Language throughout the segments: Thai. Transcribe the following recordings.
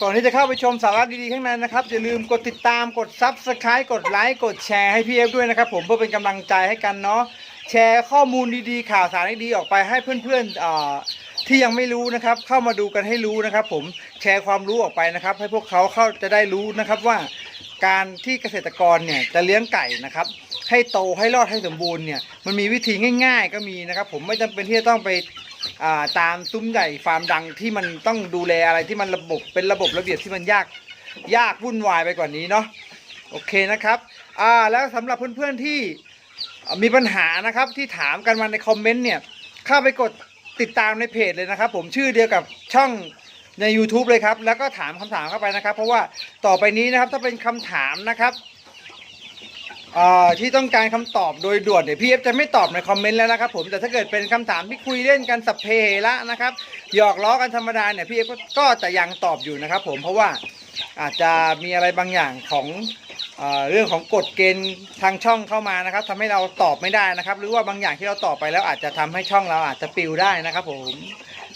ก่อนที่จะเข้าไปชมสาระดีๆข้างในนะครับ อย่าลืมกดติดตามกด Subscribe กดไลค์กดแชร์ให้พี่เอฟด้วยนะครับ ผมเพื่อเป็นกำลังใจให้กันเนาะแชร์ข้อมูลดีๆ ข่าวสารดีๆออกไปให้เพื่อนๆอ่าที่ยังไม่รู้นะครับ เข้ามาดูกันให้รู้นะครับ ผมแชร์ความรู้ออกไปนะครับ ให้พวกเขาเข้าจะได้รู้นะครับว่า การที่เกษตรกรเนี่ยจะเลี้ยงไก่นะครับ ให้โตให้รอดให้สมบูรณ์เนี่ยมันมีวิธีง่าย ๆ ก็มีนะครับ ผมไม่จำเป็นที่จะต้องไป ตามซุ้มใหญ่ฟาร์มดังที่มันต้องดูแลอะไรที่มันระบบเป็นระบบระเบียบที่มันยากยากวุ่นวายไปกว่านี้เนาะโอเคนะครับอ่าแล้วสำหรับเพื่อนๆที่มีปัญหานะครับที่ถามกันมาในคอมเมนต์เนี่ยเข้าไปกดติดตามในเพจเลยนะครับ ผมชื่อเดียวกับช่องใน YouTube เลยครับ แล้วก็ถามคำถามเข้าไปนะครับ เพราะว่าต่อไปนี้นะครับถ้าเป็นคำถามนะครับ ที่ต้องการคำตอบโดยด่วนเนี่ยพี่เอฟจะไม่ตอบในคอมเมนต์แล้วนะครับผมแต่ถ้าเกิดเป็นคำถามที่คุยเล่นกันสัพเพเหะนะครับหยอกล้อกันธรรมดาเนี่ยพี่เอฟก็จะยังตอบอยู่นะครับผมเพราะว่าอาจจะมีอะไรบางอย่างของเอเรื่องของกฎเกณฑ์ทางช่องเข้ามานะครับทำให้เราตอบไม่ได้นะครับ หรือว่าบางอย่างที่เราตอบไปแล้วอาจจะทำให้ช่องเราอาจจะปิวได้นะครับผม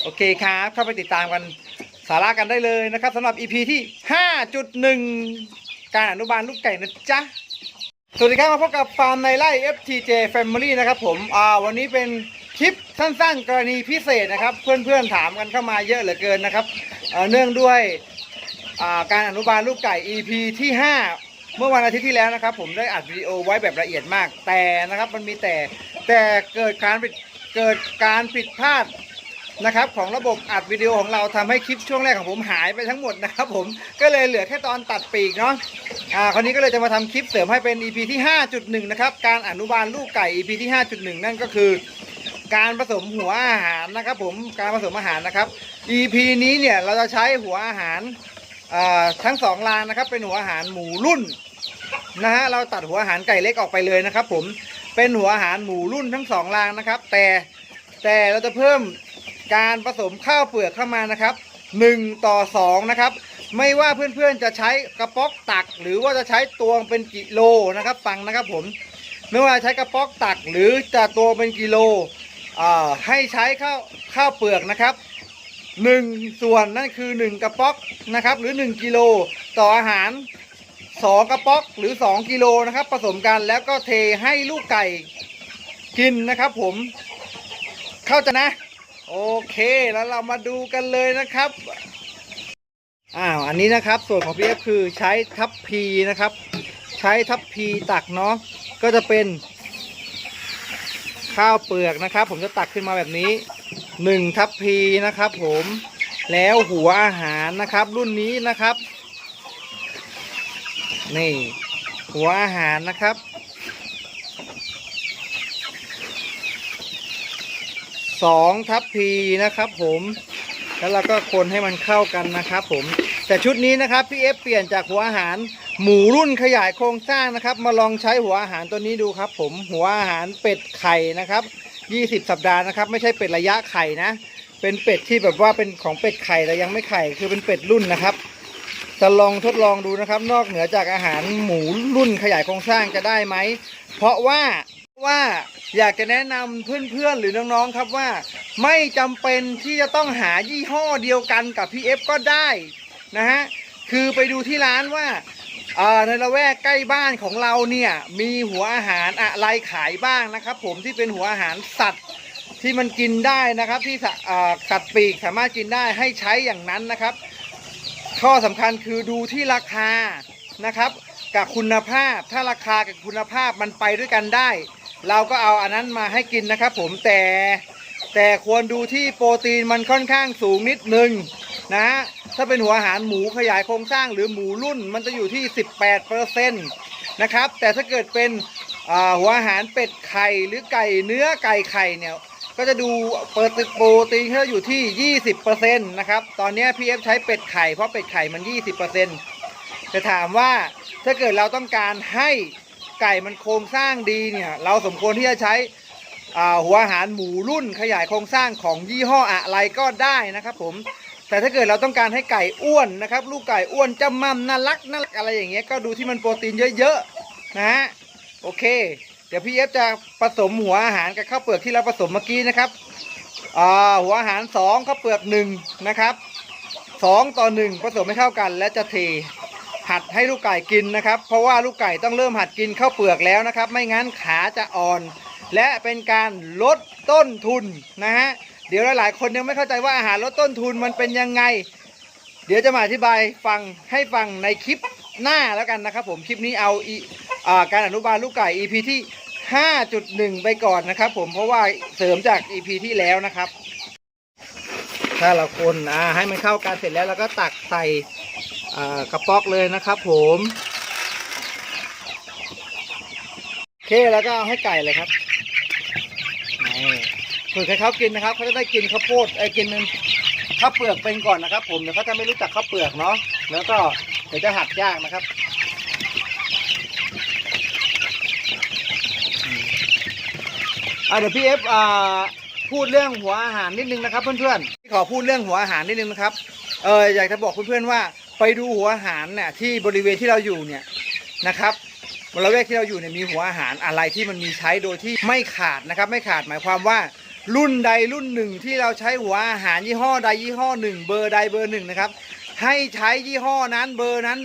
โอเคครับเข้าไปติดตามกันสาระกันได้เลยนะครับสำหรับ EP ที่ 5.1 การอนุบาลลูกไก่นะจ๊ะ สวัสดีครับมาพบกับฟาร์มในไร่ FTJ Family นะครับผมอ่าวันนี้เป็นคลิปสั้นๆ กรณีพิเศษนะครับ เพื่อนๆถามกันเข้ามาเยอะเหลือเกินนะครับเอ่อเนื่องด้วยอ่าการอนุบาลลูกไก่ EP ที่ 5 เมื่อวันอาทิตย์ที่แล้วนะครับ ผมได้อัดวิดีโอไว้แบบละเอียดมาก แต่นะครับมันมีแต่แต่เกิดการผิดเกิดการผิดพลาด นะครับของระบบอัดวิดีโอของเราทำให้คลิปช่วงแรกของผมหายไปทั้งหมดนะครับผมก็เลยเหลือแค่ตอนตัดปีกเนาะอ่าคราวนี้ก็เลยจะมาทำคลิปเสริมให้เป็น EP ที่ 5.1 นะครับการอนุบาลลูกไก่ EP ที่ 5.1 นั่นก็คือ การผสมหัวอาหารนะครับผมการผสมอาหารนะครับ EP นี้เนี่ยเราจะใช้หัวอาหารอ่าทั้งสองรางนะครับเป็นหัวอาหารหมูรุ่นนะฮะเราตัดหัวอาหารไก่เล็กออกไปเลยนะครับ ผมเป็นหัวอาหารหมูรุ่นทั้งสองรางนะครับ แต่แต่เราจะเพิ่ม การผสมข้าวเปลือกเข้ามานะครับ 1 ต่อ 2 นะครับ ไม่ว่าเพื่อนๆจะใช้กระป๋อกตัก หรือว่าจะใช้ตวงเป็นกิโลนะครับ ฟังนะครับผมไม่ว่าใช้กระป๋อกตักหรือจะตวงเป็นกิโลอ่าให้ใช้ข้าวข้าวเปลือกนะครับหนึ่งส่วนนั่นคือ 1 กระป๋อกนะครับ หรือ 1กิโลต่ออาหาร 2 กระป๋อกหรือ 2กิโลนะครับ ผสมกันแล้วก็เทให้ลูกไก่กินนะครับผมเข้าใจนะ โอเคแล้วเรามาดูกันเลยนะครับอ้าวอันนี้นะครับส่วนของ PF คือใช้ทัพพีนะครับ ใช้ทัพพีตักเนาะก็จะเป็น ข้าวเปลือกนะครับ ผมจะตักขึ้นมาแบบนี้หนึ่งทัพพีนะครับผมแล้วหัวอาหารนะครับ รุ่นนี้นะครับ นี่ หัวอาหารนะครับ สองทัพพีนะครับผมแล้วเราก็คนให้มันเข้ากันนะครับผมแต่ชุดนี้นะครับพี่เอฟเปลี่ยนจากหัวอาหารหมูรุ่นขยายโครงสร้างนะครับ มาลองใช้หัวอาหารตัวนี้ดูครับ ผมหัวอาหารเป็ดไข่นะครับ 20 สัปดาห์นะครับ ไม่ใช่เป็ดระยะไข่นะ เป็นเป็ดที่แบบว่าเป็นของเป็ดไข่แต่ยังไม่ไข่คือเป็นเป็ดรุ่นนะครับ จะลองทดลองดูนะครับ นอกเหนือจากอาหารหมูรุ่นขยายโครงสร้างจะได้ไหมเพราะว่า ว่าอยากจะแนะนำเพื่อนๆหรือน้องๆครับว่า ไม่จำเป็นที่จะต้องหายี่ห้อเดียวกันกับ PF ก็ได้นะฮะคือไปดูที่ร้านว่าอ่าในละแวกใกล้บ้านของเราเนี่ยมีหัวอาหารอะไรขายบ้างนะครับ ผมที่เป็นหัวอาหารสัตว์ที่มันกินได้นะครับที่สัตว์ปีกสามารถกินได้ให้ใช้อย่างนั้นนะครับ ข้อสำคัญคือดูที่ราคานะครับ กับคุณภาพถ้าราคากับคุณภาพมันไปด้วยกันได้ เราก็เอาอันนั้นมาให้กินนะครับ ผมแต่แต่ควรดูที่โปรตีนมันค่อนข้างสูงนิดนึงนะถ้าเป็นหัวอาหารหมูขยายโครงสร้างหรือหมูรุ่นมันจะอยู่ที่ 18%นะครับแต่ถ้าเกิดเป็นหัวอาหารเป็ดไข่หรือไก่เนื้อไก่ไข่เนี่ยก็จะดูเปิดโปรตีนเขาอยู่ที่ 20%นะครับ ตอนนี้พีเอฟใช้เป็ดไข่เพราะเป็ดไข่มัน 20%จะถามว่าถ้าเกิดเราต้องการให้ ไก่มันโครงสร้างดีเนี่ยเราสมควรที่จะใช้หัวอาหารหมูรุ่นขยายโครงสร้างของยี่ห้ออะไรก็ได้นะครับผมแต่ถ้าเกิดเราต้องการให้ไก่อ้วนนะครับ ลูกไก่อ้วนจำมั่มน่ารักน่ารักอะไรอย่างเงี้ยก็ดูที่มันโปรตีนเยอะๆนะฮะโอเค เดี๋ยวพี่เอฟจะผสมหัวอาหารกับข้าวเปลือกที่เราผสมเมื่อกี้นะครับหัวอาหาร2ข้าวเปลือก1นะครับสองต่อหนึ่งผสมให้เข้ากันและจะเท หัดให้ลูกไก่กินนะครับ เพราะว่าลูกไก่ต้องเริ่มหัดกินข้าวเปลือกแล้วนะครับ ไม่งั้นขาจะอ่อน และเป็นการลดต้นทุนนะฮะเดี๋ยวหลายๆคนยังไม่เข้าใจว่าอาหารลดต้นทุนมันเป็นยังไง เดี๋ยวจะมาอธิบายฟังให้ฟังในคลิปหน้าแล้วกันนะครับ ผมคลิปนี้เอาอาการอนุบาลลูกไก่ EP ที่ 5.1 ไปก่อนนะครับ ผมเพราะว่าเสริมจาก EP ที่แล้วนะครับ ถ้าเราคนอ่าให้มันเข้ากันเสร็จแล้วเราก็ตักใส่ กระป๋อกเลยนะครับผมโอเคแล้วก็เอาให้ไก่เลยครับฝึกให้เขากินนะครับเขาจะได้กินข้าวโพดไอ้กินข้าวเปลือกเป็นก่อนนะครับ ผมเดี๋ยวเขาจะไม่รู้จักข้าวเปลือกเนาะแล้วก็เดี๋ยวจะหัดยากนะครับเดี๋ยวพี่เอฟพูดเรื่องหัวอาหารนิดนึงนะครับ เพื่อนๆขอพูดเรื่องหัวอาหารนิดนึงนะครับเอออยากจะบอกเพื่อนๆว่า ไปดูหัวอาหารเนี่ยที่บริเวณที่เราอยู่เนี่ยนะครับบริเวณที่เราอยู่เนี่ยมีหัวอาหารอะไรที่มันมีใช้โดยที่ไม่ขาดนะครับ ไม่ขาดหมายความว่ารุ่นใดรุ่นหนึ่งที่เราใช้หัวอาหารยี่ห้อใดยี่ห้อหนึ่งเบอร์ใดเบอร์หนึ่งนะครับ ให้ใช้ยี่ห้อนั้นเบอร์นั้น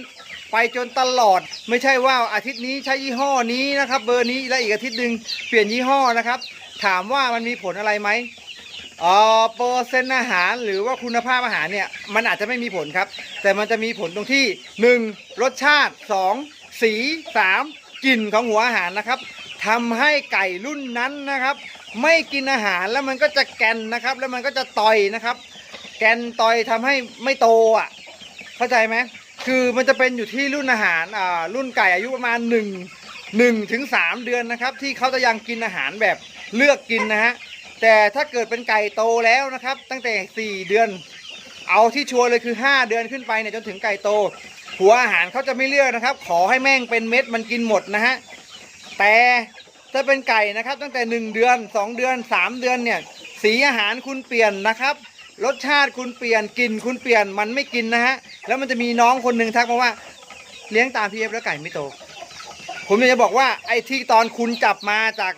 ไปจนตลอด ไม่ใช่ว่าอาทิตย์นี้ใช้ยี่ห้อนี้นะครับ เบอร์นี้แล้วอีกอาทิตย์หนึ่งเปลี่ยนยี่ห้อนะครับ ถามว่ามันมีผลอะไรไหมอ่อเปอร์เซ็นต์อาหารหรือว่าคุณภาพอาหารเนี่ยมันอาจจะไม่มีผลครับ แต่มันจะมีผลตรงที่ 1. รสชาติ 2. สี 3. กลิ่นของหัวอาหารนะครับทำให้ไก่รุ่นนั้นนะครับ ไม่กินอาหารแล้วมันก็จะแกนนะครับ แล้วมันก็จะต่อยนะครับ แกนต่อยทำให้ไม่โตอะ เข้าใจไหมคือมันจะเป็นอยู่ที่รุ่นอาหารอ่ารุ่นไก่อายุประมาณ 1 1ถึง3เดือนนะครับ ที่เขาจะยังกินอาหารแบบเลือกกินนะฮะแต่ถ้าเกิดเป็นไก่โตแล้วนะครับ ตั้งแต่ 4 เดือน เอาที่ชัวร์เลยคือ 5 เดือนขึ้นไปเนี่ยจนถึงไก่โต หัวอาหารเขาจะไม่เลือกนะครับ ขอให้แม่งเป็นเม็ดมันกินหมดนะฮะแต่ถ้าเป็นไก่นะครับ ตั้งแต่ 1 เดือน 2 เดือน 3 เดือนเนี่ย สีอาหารคุณเปลี่ยนนะครับรสชาติคุณเปลี่ยนกลิ่นคุณเปลี่ยนมันไม่กินนะฮะแล้วมันจะมีน้องคนหนึ่งทักมาว่า เลี้ยงตามพีเอฟแล้วไก่ไม่โต ผมอยากจะบอกว่าไอ้ที่ตอนคุณจับมาจาก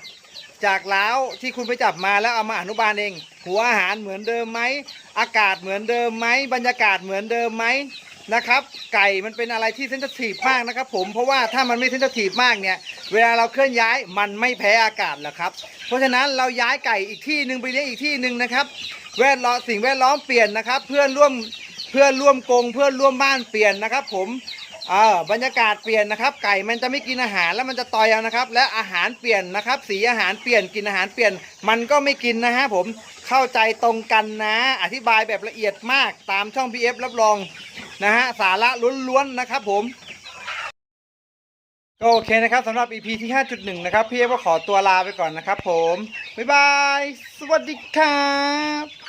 จากเล้าวที่คุณไปจับมาแล้วเอามาอนุบาลเอง หัวอาหารเหมือนเดิมไหมอากาศเหมือนเดิมไหมบรรยากาศเหมือนเดิมไหมนะครับ ไก่มันเป็นอะไรที่เซนซิทีฟมากนะครับ ผมเพราะว่าถ้ามันไม่เซนซิทีฟมากเนี่ย เวลาเราเคลื่อนย้ายมันไม่แพ้อากาศหรอกครับ เพราะฉะนั้นเราย้ายไก่อีกที่หนึ่งไปเลี้ยงอีกที่หนึ่งนะครับ แวดล้อมสิ่งแวดล้อมเปลี่ยนนะครับ เพื่อนร่วมเพื่อนร่วมกรงเพื่อนร่วมบ้านเปลี่ยนนะครับ ผม เออบรรยากาศเปลี่ยนนะครับ ไก่มันจะไม่กินอาหารแล้วมันจะตอยเอานะครับ และอาหารเปลี่ยนนะครับ สีอาหารเปลี่ยนกินอาหารเปลี่ยน มันก็ไม่กินนะฮะผมเข้าใจตรงกันนะ อธิบายแบบละเอียดมากตามช่อง PF รับรองนะฮะสาระล้วนๆนะครับ ผมก็โอเคนะครับสำหรับ EP ที่ 5.1 นะครับ พี่เอฟก็ขอตัวลาไปก่อนนะครับผม บ๊ายบาย สวัสดีครับ